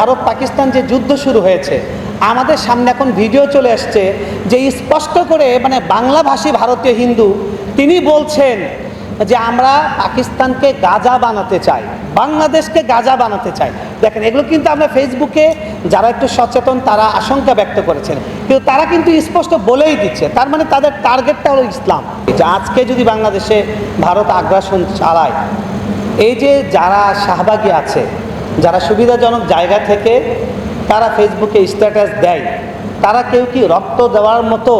ভারত পাকিস্তান যে যুদ্ধ শুরু হয়েছে, আমাদের সামনে এখন ভিডিও চলে আসছে যে স্পষ্ট করে মানে বাংলাভাষী ভারতীয় হিন্দু, তিনি বলছেন যে আমরা পাকিস্তানকে গাজা বানাতে চাই, বাংলাদেশকে গাজা বানাতে চাই। দেখেন, এগুলো কিন্তু আমরা ফেসবুকে যারা একটু সচেতন, তারা আশঙ্কা ব্যক্ত করেছেন। কিন্তু তারা কিন্তু স্পষ্ট বলেই দিচ্ছে, তার মানে তাদের টার্গেটটা হলো ইসলাম। আজকে যদি বাংলাদেশে ভারত আগ্রাসন চালায়, এই যে যারা শাহবাগী আছে যারা সুবিধাজনক জায়গা থেকে তারা ফেসবুকে স্ট্যাটাস দেয়, তারা কেউ কি রক্ত দেওয়ার মতো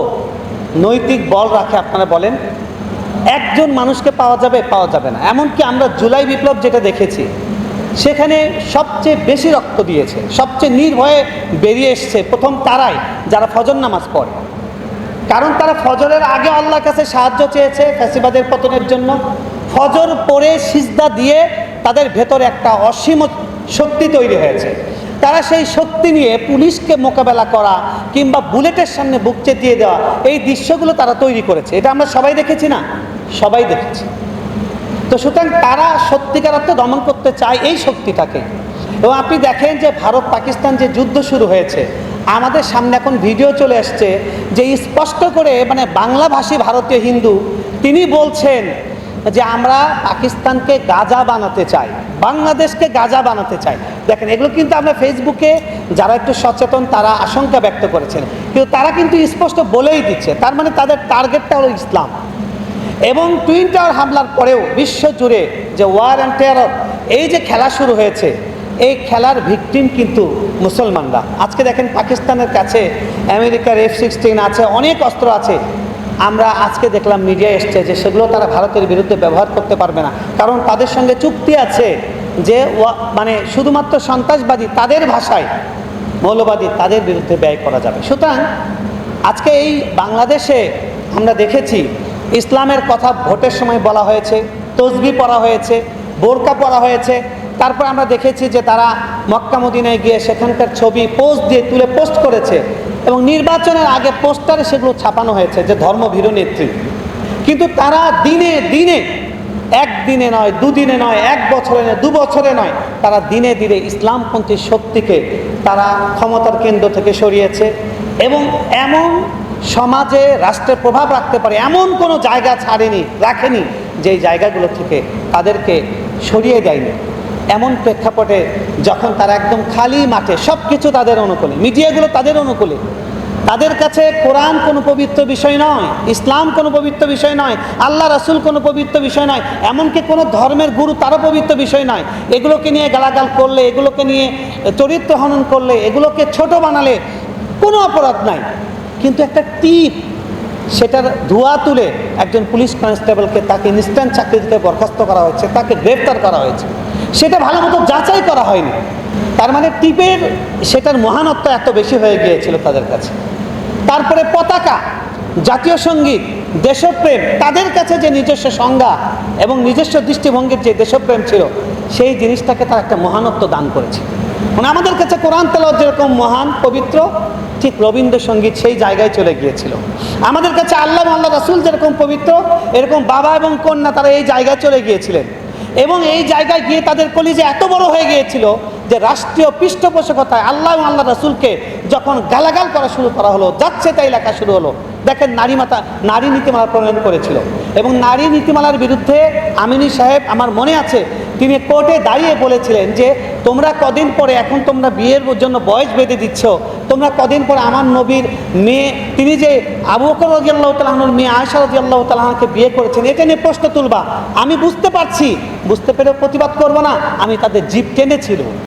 নৈতিক বল রাখে আপনারা বলেন? একজন মানুষকে পাওয়া যাবে পাওয়া যাবে না। এমনকি আমরা জুলাই বিপ্লব যেটা দেখেছি, সেখানে সবচেয়ে বেশি রক্ত দিয়েছে, সবচেয়ে নির্ভয়ে বেরিয়ে এসছে প্রথম তারাই যারা ফজর নামাজ পড়ে। কারণ তারা ফজরের আগে আল্লাহর কাছে সাহায্য চেয়েছে ফ্যাসিবাদের পতনের জন্য। ফজর পরে সিজদা দিয়ে তাদের ভেতরে একটা অসীম শক্তি তৈরি হয়েছে। তারা সেই শক্তি নিয়ে পুলিশকে মোকাবেলা করা কিংবা বুলেটের সামনে বুক চেতিয়ে দেওয়া, এই দৃশ্যগুলো তারা তৈরি করেছে। এটা আমরা সবাই দেখেছি না? সবাই দেখেছি। তো সুতরাং তারা সত্যিকার অর্থে দমন করতে চায় এই শক্তিটাকে। এবং আপনি দেখেন যে ভারত পাকিস্তান যে যুদ্ধ শুরু হয়েছে, আমাদের সামনে এখন ভিডিও চলে আসছে যে স্পষ্ট করে মানে বাংলাভাষী ভারতীয় হিন্দু, তিনি বলছেন যে আমরা পাকিস্তানকে গাজা বানাতে চাই, বাংলাদেশকে গাজা বানাতে চাই। দেখেন, এগুলো কিন্তু আমরা ফেসবুকে যারা একটু সচেতন, তারা আশঙ্কা ব্যক্ত করেছেন। কিন্তু তারা কিন্তু স্পষ্ট বলেই দিচ্ছে, তার মানে তাদের টার্গেটটা হলো ইসলাম। এবং টুইন টাওয়ার হামলার পরেও বিশ্ব জুড়ে যে ওয়ার অ্যান্ড টেরর এই যে খেলা শুরু হয়েছে, এই খেলার ভিকটিম কিন্তু মুসলমানরা। আজকে দেখেন, পাকিস্তানের কাছে আমেরিকার এফ সিক্সটিন আছে, অনেক অস্ত্র আছে। আমরা আজকে দেখলাম মিডিয়া এসছে যে সেগুলো তারা ভারতের বিরুদ্ধে ব্যবহার করতে পারবে না। কারণ তাদের সঙ্গে চুক্তি আছে যে মানে শুধুমাত্র সন্ত্রাসবাদী তাদের ভাষায় মৌলবাদী তাদের বিরুদ্ধে ব্যয় করা যাবে। সুতরাং আজকে এই বাংলাদেশে আমরা দেখেছি ইসলামের কথা ভোটের সময় বলা হয়েছে, তসবি পড়া হয়েছে, বোরকা পড়া হয়েছে। তারপর আমরা দেখেছি যে তারা মক্কা মদিনায় গিয়ে সেখানকার ছবি পোস্ট দিয়ে তুলে পোস্ট করেছে। এবং নির্বাচনের আগে পোস্টারে সেগুলো ছাপানো হয়েছে যে ধর্মভীরু নেত্রী। কিন্তু তারা দিনে দিনে, একদিনে নয়, দুদিনে নয়, এক বছরে নয় দু বছরে নয়, তারা দিনে দিনে ইসলামপন্থী শক্তিকে তারা ক্ষমতার কেন্দ্র থেকে সরিয়েছে এবং এমন সমাজে রাষ্ট্রের প্রভাব রাখতে পারে, এমন কোনো জায়গা ছাড়েনি, রাখেনি, যেই জায়গাগুলো থেকে তাদেরকে সরিয়ে দেয়নি। এমন প্রেক্ষাপটে যখন তারা একদম খালি মাঠে সব কিছু তাদের অনুকূলে, মিডিয়াগুলো তাদের অনুকূলে। তাদের কাছে কোরআন কোনো পবিত্র বিষয় নয়, ইসলাম কোনো পবিত্র বিষয় নয়, আল্লাহ রাসুল কোনো পবিত্র বিষয় নয়, এমনকি কোনো ধর্মের গুরু তারও পবিত্র বিষয় নয়। এগুলোকে নিয়ে গালাগাল করলে, এগুলোকে নিয়ে চরিত্র হনন করলে, এগুলোকে ছোট বানালে কোনো অপরাধ নাই। কিন্তু একটা টিপ, সেটার ধোয়া তুলে একজন পুলিশ কনস্টেবলকে তাকে ইনস্ট্যান্ট চাকরি থেকে বরখাস্ত করা হয়েছে, তাকে গ্রেফতার করা হয়েছে। সেটা ভালো মতো যাচাই করা হয়নি। তার মানে টিপের সেটার মহানত্ব এত বেশি হয়ে গিয়েছিল তাদের কাছে। তারপরে পতাকা, জাতীয় সংগীত, দেশপ্রেম, তাদের কাছে যে নিজস্ব সংজ্ঞা এবং নিজস্ব দৃষ্টিভঙ্গির যে দেশপ্রেম ছিল, সেই জিনিসটাকে তারা একটা মহানত্ব দান করেছে। মানে আমাদের কাছে কোরআন তেলাওয়াত যেরকম মহান, পবিত্র, ঠিক রবীন্দ্রসঙ্গীত সেই জায়গায় চলে গিয়েছিল। আমাদের কাছে আল্লাহ আল্লাহ রাসুল যেরকম পবিত্র, এরকম বাবা এবং কন্যা তারা এই জায়গায় চলে গিয়েছিলেন। এবং এই জায়গায় গিয়ে তাদের কলিজে এত বড় হয়ে গিয়েছিল যে রাষ্ট্রীয় পৃষ্ঠপোষকতায় আল্লাহ আল্লাহ রাসুলকে যখন গালাগাল করা শুরু করা হলো, যাচ্ছে তাই লেখা শুরু হলো। দেখেন নারী মাতা, নারী নীতিমালা প্রণয়ন করেছিল। এবং নারী নীতিমালার বিরুদ্ধে আমিনী সাহেব, আমার মনে আছে তিনি কোর্টে দাঁড়িয়ে বলেছিলেন যে, তোমরা কদিন পরে, এখন তোমরা বিয়ের জন্য বয়স বেঁধে দিচ্ছ। তোমরা কদিন পরে আমার নবীর মেয়ে, তিনি যে আবু বকর রাজিয়াল্লাহ তালাহনুর মেয়ে আয়সা রাজিয়াল্লাহ তালাহকে বিয়ে করেছেন, এটা নিয়ে প্রশ্ন তুলবা। আমি বুঝতে পারছি, বুঝতে পেরে প্রতিবাদ করব না। আমি তাদের জীব টেনেছিল।